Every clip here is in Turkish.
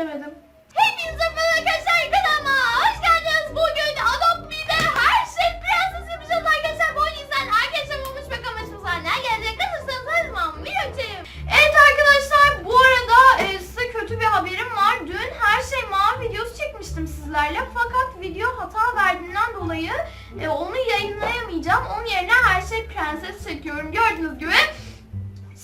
edemedim. Hepinize merhaba arkadaşlar kanalıma hoş geldiniz. Bugün Adopt Me'de her şey prenses yapacağız arkadaşlar. Bu yüzden arkadaşlar olmuş ve amacımıza ne gelecek kalırsanız her zaman video çekeyim. Evet arkadaşlar bu arada e, size kötü bir haberim var. Dün her şey mavi videosu çekmiştim sizlerle. Fakat video hata verdiğinden dolayı e, onu yayınlayamayacağım. Onun yerine her şey prenses çekiyorum. Gördüğünüz gibi.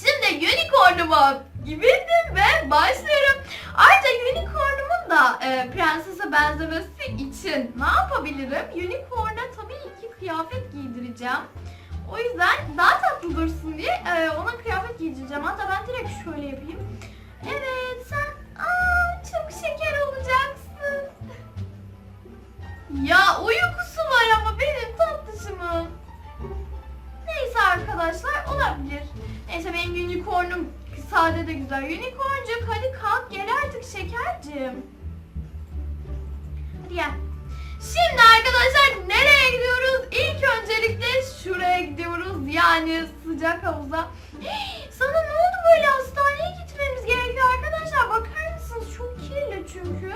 Şimdi unicornuma gibiydim ve başlıyorum. Ayrıca unicornumun da e, prensese benzemesi için ne yapabilirim? Unicorn'a tabii ki kıyafet giydireceğim. O yüzden daha tatlı dursun diye e, ona kıyafet giydireceğim. Hatta ben direkt şöyle yapayım. Evet sen aa, çok şeker olacaksın. Ya uykusu var ama benim tatlışımın. Neyse arkadaşlar olabilir. Neyse benim unicornum sade de güzel. Unicorncuk hadi kalk gel artık şekercim. Hadi gel. Şimdi arkadaşlar nereye gidiyoruz? İlk öncelikle şuraya gidiyoruz. Yani sıcak havuza. Sana ne oldu böyle hastaneye gitmemiz gerekiyor arkadaşlar. Bakar mısınız? Çok kirli çünkü.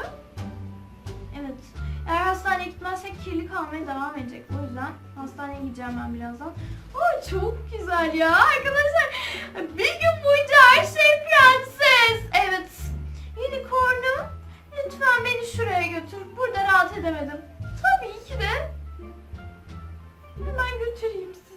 Evet. Eğer hastaneye gitmezsek kirli kalmaya devam edecek. O yüzden hastaneye gideceğim ben birazdan. Oo, çok güzel ya arkadaşlar. Bir gün boyunca her şey prenses. Evet. Unicorn'um lütfen beni şuraya götür. Burada rahat edemedim. Tabii ki de. Hemen götüreyim sizi.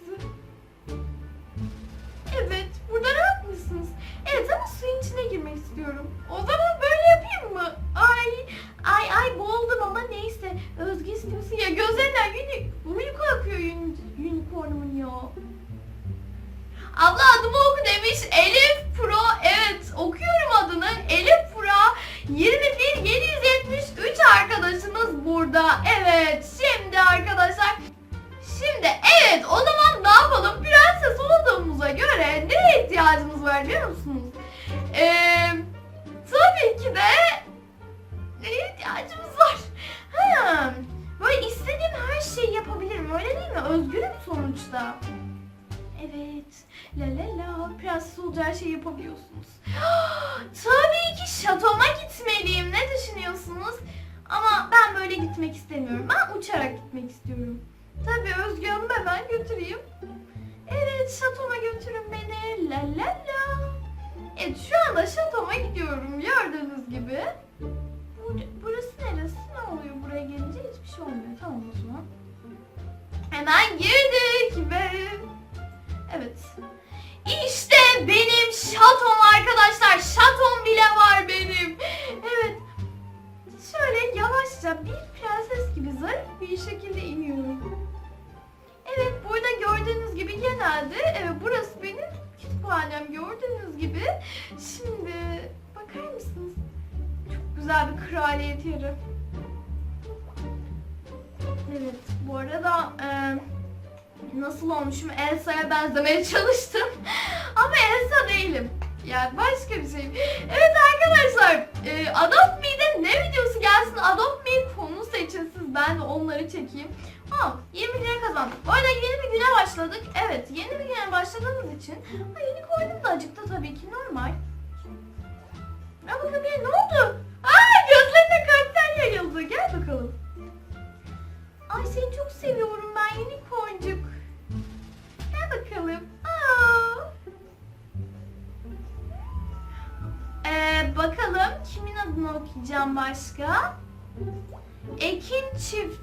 Adımı oku demiş. Elif Pro. Evet okuyorum adını. Elif Pro 21 773 arkadaşımız burada. Evet şimdi arkadaşlar. Şimdi evet o zaman ne yapalım? Prenses olduğumuza göre neye ihtiyacımız var biliyor musunuz? Ee, tabii ki de neye ihtiyacımız var? Ha, böyle istediğim her şeyi yapabilirim öyle değil mi? Özgürüm sonuçta. Evet. La la la. Prenses olacağı her şeyi yapabiliyorsunuz. Tabii ki şatoma gitmeliyim. Ne düşünüyorsunuz? Ama ben böyle gitmek istemiyorum. Ben uçarak gitmek istiyorum. Tabii Özgü Hanım hemen götüreyim. Evet şatoma götürün beni. La la la. Evet şu anda şatoma gidiyorum. Gördüğünüz gibi. Bur- burası neresi? Ne oluyor buraya gelince? Hiçbir şey olmuyor. Tamam o zaman. Hemen girdik ve Evet. İşte benim şatom arkadaşlar. Şatom bile var benim. Evet. Şöyle yavaşça bir prenses gibi zarif bir şekilde iniyorum. Evet burada gördüğünüz gibi genelde evet burası benim kütüphanem gördüğünüz gibi. Şimdi bakar mısınız? Çok güzel bir kraliyet yeri. Evet bu arada eee nasıl olmuşum Elsa'ya benzemeye çalıştım. Ama Elsa değilim. Yani başka bir şey. Evet arkadaşlar e, Adopt Me'de ne videosu gelsin Adopt Me konu seçin siz ben de onları çekeyim. Ha 20 lira kazandık. Bu arada yeni bir güne başladık. Evet yeni bir güne başladığımız için ha, yeni koydum da acıktı tabii ki normal. Ya bakın ne oldu? Aa gözlerine kalpten yayıldı. Gel bakalım. Ay seni çok seviyorum ben unicorncuk. Gel bakalım. Aa. Ee, bakalım kimin adını okuyacağım başka? Ekin çift.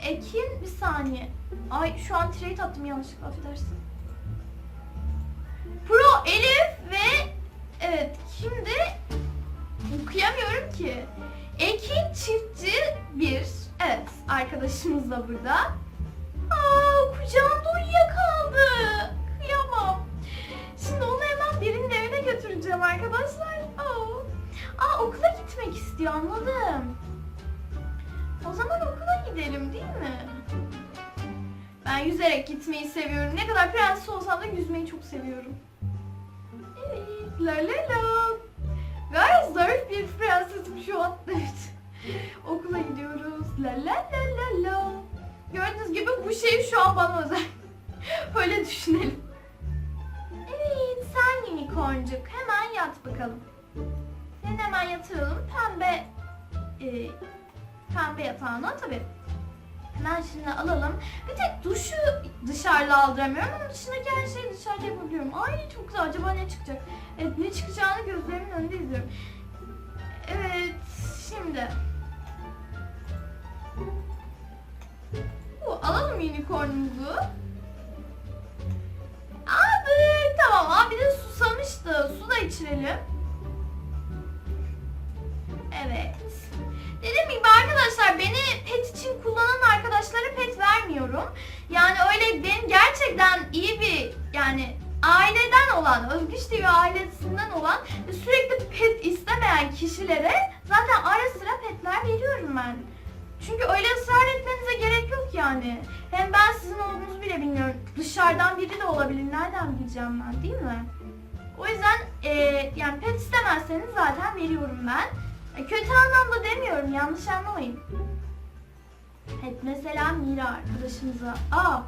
Ekin bir saniye. Ay şu an trade attım yanlışlıkla affedersin. Pro Elif ve evet şimdi okuyamıyorum ki. Ekin çiftçi bir. Evet arkadaşımız da burada. Aa kucağımda uyuyakaldı. Kıyamam. Şimdi onu hemen birinin evine götüreceğim arkadaşlar. Aa, Aa okula gitmek istiyor anladım. O zaman okula gidelim değil mi? Ben yüzerek gitmeyi seviyorum. Ne kadar prenses olsam da yüzmeyi çok seviyorum. Evet. La la la. Gayet zarif bir prensesim şu an. Okula gidiyoruz. La la la la la. Gördüğünüz gibi bu şey şu an bana özel. Öyle düşünelim. Evet sen unicorncuk. Hemen yat bakalım. Seni hemen yatıralım. Pembe e, pembe yatağına tabii. Hemen şimdi alalım. Bir tek duşu dışarıda aldıramıyorum. Onun dışındaki her şeyi dışarıda yapabiliyorum. Ay çok güzel. Acaba ne çıkacak? Evet ne çıkacağını gözlerimin önünde izliyorum. Evet şimdi. Unicornumuzu. Abi tamam abi de susamıştı. Su da içirelim. Evet. Dediğim gibi arkadaşlar beni pet için kullanan arkadaşlara pet vermiyorum. Yani öyle benim gerçekten iyi bir yani aileden olan, Özgüç TV ailesinden olan sürekli pet istemeyen kişilere zaten ara sıra petler veriyorum ben. Çünkü öyle ısrar etmenize gerek yok yani. Hem ben sizin olduğunuzu bile bilmiyorum. Dışarıdan biri de olabilir. Nereden bileceğim ben değil mi? O yüzden e, yani pet istemezseniz zaten veriyorum ben. E, kötü anlamda demiyorum. Yanlış anlamayın. Evet mesela Mira arkadaşımıza. Aa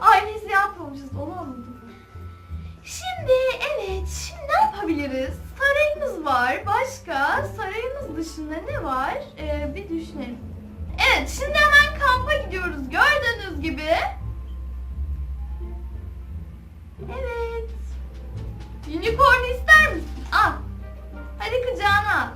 ailesi yapmamışız. Onu anladım. Şimdi evet. Şimdi ne yapabiliriz? Var. Başka sarayımız dışında ne var? Ee, bir düşünelim. Evet şimdi hemen kampa gidiyoruz. Gördüğünüz gibi. Evet. Unicorn ister misin? Al. Hadi kucağına al.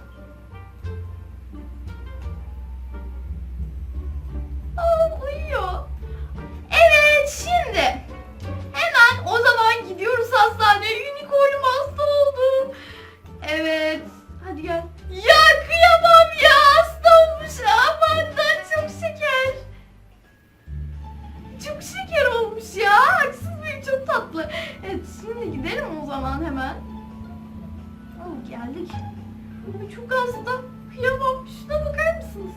Çok şeker olmuş ya. Haksız mıyım? Çok tatlı. Evet şimdi gidelim o zaman hemen. Oh, geldik. Ay, Çok hasta. Kıyamam. Şuna bakar mısınız?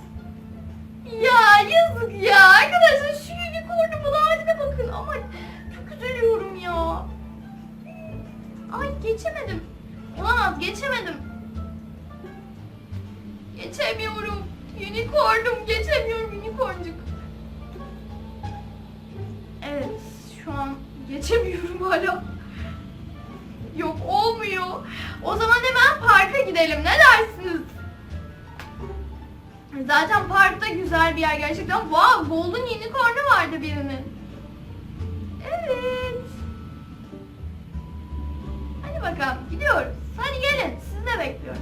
Ya yazık ya. Arkadaşlar şu unicornumun haline bakın. Ama çok üzülüyorum ya. Ay geçemedim. Olamaz geçemedim. Geçemiyorum. Unicornum geçemiyorum unicorncuk. Geçemiyorum hala. Yok olmuyor. O zaman hemen parka gidelim. Ne dersiniz? Zaten parkta güzel bir yer gerçekten. Wow, Golden Unicorn'u vardı birinin. Evet. Hadi bakalım gidiyoruz. Hadi gelin. Sizi de bekliyorum.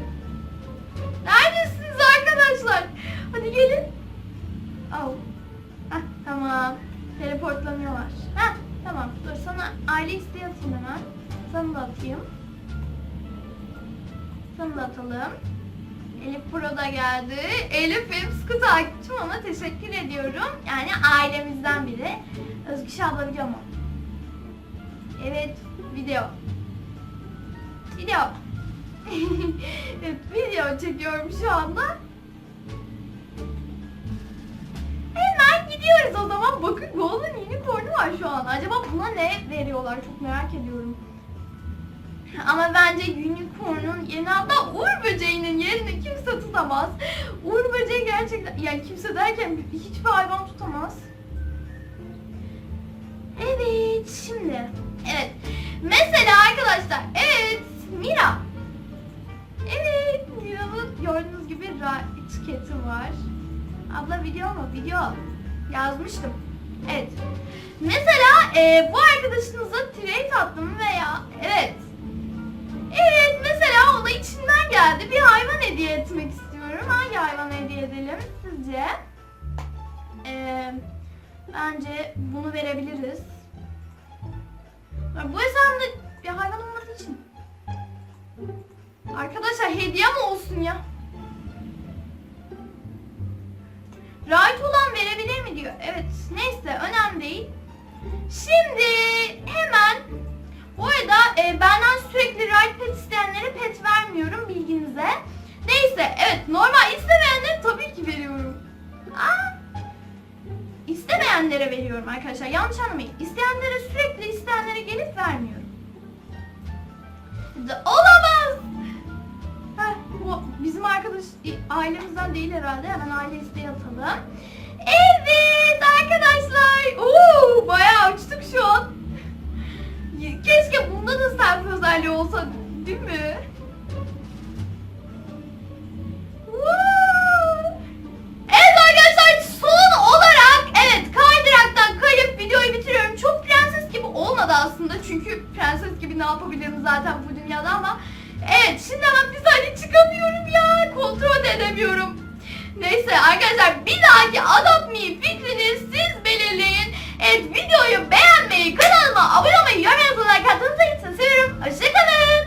Neredesiniz arkadaşlar? Hadi gelin. Oh. Heh, tamam. Teleportlanıyorlar. Heh, tamam. Dur sana aile isteği atayım hemen. Sana da atayım. Sana da atalım. Elif Pro da geldi. Elif benim sıkı takipçim ona teşekkür ediyorum. Yani ailemizden biri. Özgüş abla video mu? Evet, video. Video. video çekiyorum şu anda. Gidiyoruz o zaman. Bakın Golden Unicorn'u var şu an. Acaba buna ne veriyorlar? Çok merak ediyorum. Ama bence Unicorn'un yerine hatta Uğur Böceği'nin yerini kimse tutamaz. Uğur Böceği gerçekten, yani kimse derken hiçbir hayvan tutamaz. Evet, şimdi. Evet. Mesela arkadaşlar, evet, Mira. Evet, Mira'nın gördüğünüz gibi ra- etiketi var. Abla video mu? Video. Yazmıştım. Evet. Mesela e, bu arkadaşınıza trade attım veya evet. Evet mesela ona içinden geldi. Bir hayvan hediye etmek istiyorum. Hangi hayvan hediye edelim sizce? Ee, bence bunu verebiliriz. Bu hesabımda bir hayvan olmadığı için. Arkadaşlar hediye mi olsun neyse önemli değil. Şimdi hemen bu arada e, benden sürekli right pet isteyenlere pet vermiyorum bilginize. Neyse evet normal istemeyenlere tabii ki veriyorum. Aa, istemeyenlere veriyorum arkadaşlar yanlış anlamayın. İsteyenlere sürekli isteyenlere gelip vermiyorum. Olamaz. Heh, bu bizim arkadaş ailemizden değil herhalde. Hemen aile isteği atalım. Evet arkadaşlar. Oo, bayağı uçtuk şu an. Keşke bundan ıslanma özelliği olsa değil mi? Evet arkadaşlar son olarak evet kaydıraktan kayıp videoyu bitiriyorum. Çok prenses gibi olmadı aslında çünkü prenses gibi ne yapabilirim zaten bu dünyada ama evet şimdi hemen bir saniye çıkamıyorum ya kontrol edemiyorum. Neyse arkadaşlar bir dahaki adaptmeyi fikrini siz belirleyin. Evet videoyu beğenmeyi, kanalıma abone olmayı, yorum yazılarına katıldığınız için seviyorum. Hoşçakalın.